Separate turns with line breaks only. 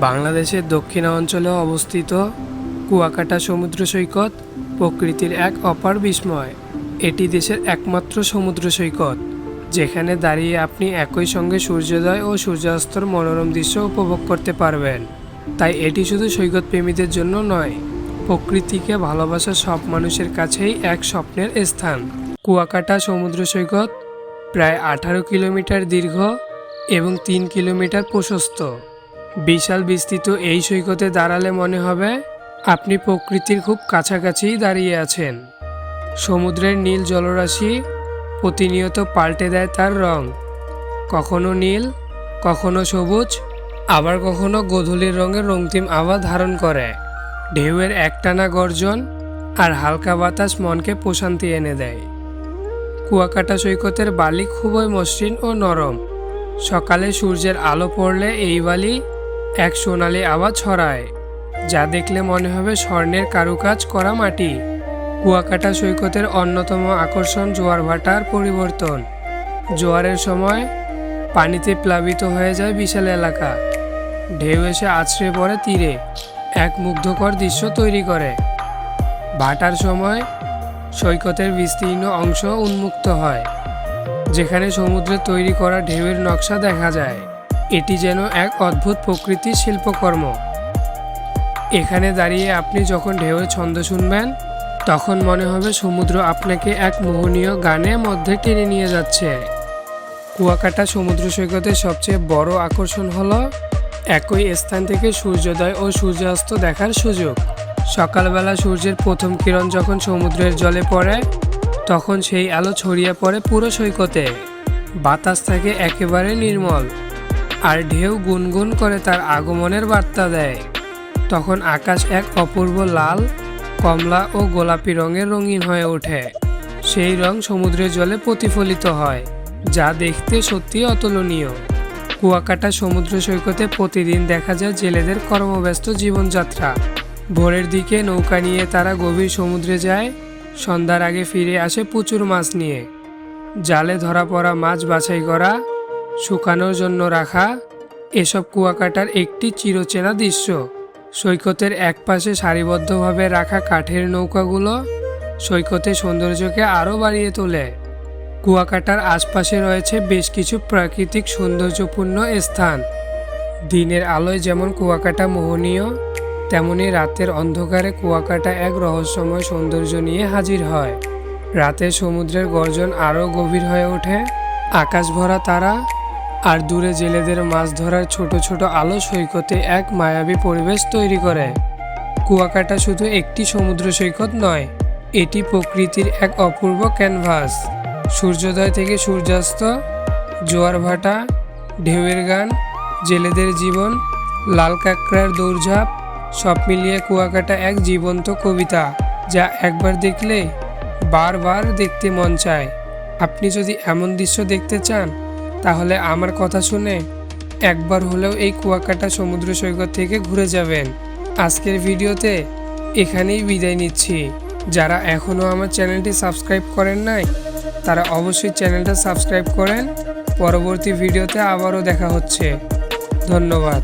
বাংলাদেশের দক্ষিণাঞ্চলে অবস্থিত কুয়াকাটা সমুদ্র সৈকত প্রকৃতির এক অপার বিস্ময়। এটি দেশের একমাত্র সমুদ্র সৈকত, যেখানে দাঁড়িয়ে আপনি একই সঙ্গে সূর্যোদয় ও সূর্যাস্তর মনোরম দৃশ্য উপভোগ করতে পারবেন। তাই এটি শুধু সৈকত প্রেমীদের জন্য নয়, প্রকৃতিকে ভালোবাসা সব মানুষের কাছেই এক স্বপ্নের স্থান। কুয়াকাটা সমুদ্র সৈকত প্রায় আঠারো কিলোমিটার দীর্ঘ এবং তিন কিলোমিটার প্রশস্ত। বিশাল বিস্তৃত এই সৈকতে দাঁড়ালে মনে হবে আপনি প্রকৃতির খুব কাছাকাছিই দাঁড়িয়ে আছেন। সমুদ্রের নীল জলরাশি প্রতিনিয়ত পাল্টে দেয় তার রং। কখনো নীল, কখনো সবুজ, আবার কখনো গোধূলির রঙের রক্তিম আভা ধারণ করে। ঢেউয়ের একটানা গর্জন আর হালকা বাতাস মনকে প্রশান্তি এনে দেয়। কুয়াকাটা সৈকতের বালি খুবই মসৃণ ও নরম। সকালে সূর্যের আলো পড়লে এই বালি এক সোনালি আওয়াজ ছড়ায়, যা দেখলে মনে হবে স্বর্ণের কারুকাজ করা মাটি। কুয়াকাটা সৈকতের অন্যতম আকর্ষণ জোয়ার ভাটার পরিবর্তন। জোয়ারের সময় পানিতে প্লাবিত হয়ে যায় বিশাল এলাকা। ঢেউ এসে আছড়ে পড়ে তীরে, এক মুগ্ধকর দৃশ্য তৈরি করে। ভাটার সময় সৈকতের বিস্তীর্ণ অংশ উন্মুক্ত হয়, যেখানে সমুদ্রে তৈরি করা ঢেউয়ের নকশা দেখা যায়। এটি যেন এক অদ্ভুত প্রকৃতির শিল্পকর্ম। এখানে দাঁড়িয়ে আপনি যখন ঢেউয়ের ছন্দ শুনবেন, তখন মনে হবে সমুদ্র আপনাকে এক মোহনীয় গানের মধ্যে টেনে নিয়ে যাচ্ছে। কুয়াকাটা সমুদ্র সৈকতের সবচেয়ে বড় আকর্ষণ হল একই স্থান থেকে সূর্যোদয় ও সূর্যাস্ত দেখার সুযোগ। সকালবেলা সূর্যের প্রথম কিরণ যখন সমুদ্রের জলে পড়ে, তখন সেই আলো ছড়িয়ে পড়ে পুরো সৈকতে। বাতাস থাকে একেবারে নির্মল। আর ঢেউ গুনগুন করে তার আগমনের বার্তা দেয়। তখন আকাশ এক অপূর্ব লাল, কমলা ও গোলাপি রঙের রঙিন হয়ে ওঠে। সেই রং সমুদ্রের জলে প্রতিফলিত হয়, যা দেখতে সত্যি অতুলনীয়। কুয়াকাটা সমুদ্র সৈকতে প্রতিদিন দেখা যায় জেলেদের কর্মব্যস্ত জীবনযাত্রা। ভোরের দিকে নৌকা নিয়ে তারা গভীর সমুদ্রে যায়, সন্ধ্যার আগে ফিরে আসে প্রচুর মাছ নিয়ে। জালে ধরা পড়া মাছ বাছাই করা শুকানোর জন্য রাখা এসব কুয়াকাটার একটি চিরচেনা দৃশ্য। সৈকতের একপাশে সারিবদ্ধভাবে রাখা কাঠের নৌকাগুলো সৈকতের সৌন্দর্যকে আরও বাড়িয়ে তোলে। কুয়াকাটার আশপাশে রয়েছে বেশ কিছু প্রাকৃতিক সৌন্দর্যপূর্ণ স্থান। দিনের আলোয় যেমন কুয়াকাটা মোহনীয়, তেমনি রাতের অন্ধকারে কুয়াকাটা এক রহস্যময় সৌন্দর্য নিয়ে হাজির হয়। রাতে সমুদ্রের গর্জন আরও গভীর হয়ে ওঠে। আকাশ ভরা তারা আর দূরে জেলেদের মাছ ধরার ছোট ছোট আলো সৈকতে এক মায়াবী পরিবেশ তৈরি করে। কুয়াকাটা শুধু একটি সমুদ্র সৈকত নয়, এটি প্রকৃতির এক অপূর্ব ক্যানভাস। সূর্যোদয় থেকে সূর্যাস্ত, জোয়ার ভাটা, ঢেউয়ের গান, জেলেদের জীবন, লাল কাঁকড়ার দৌড়ঝাঁপ, সব মিলিয়ে কুয়াকাটা এক জীবন্ত কবিতা, যা একবার দেখলে বারবার দেখতে মন চায়। আপনি যদি এমন দৃশ্য দেখতে চান তাহলে আমার কথা শুনে একবার হলেও এই কুয়াকাটা সমুদ্র সৈকত থেকে ঘুরে যাবেন। আজকের ভিডিওতে এখানেই বিদায় নিচ্ছি। যারা এখনও আমার চ্যানেলটি সাবস্ক্রাইব করেন নাই, তারা অবশ্যই চ্যানেলটা সাবস্ক্রাইব করেন। পরবর্তী ভিডিওতে আবারও দেখা হচ্ছে। ধন্যবাদ।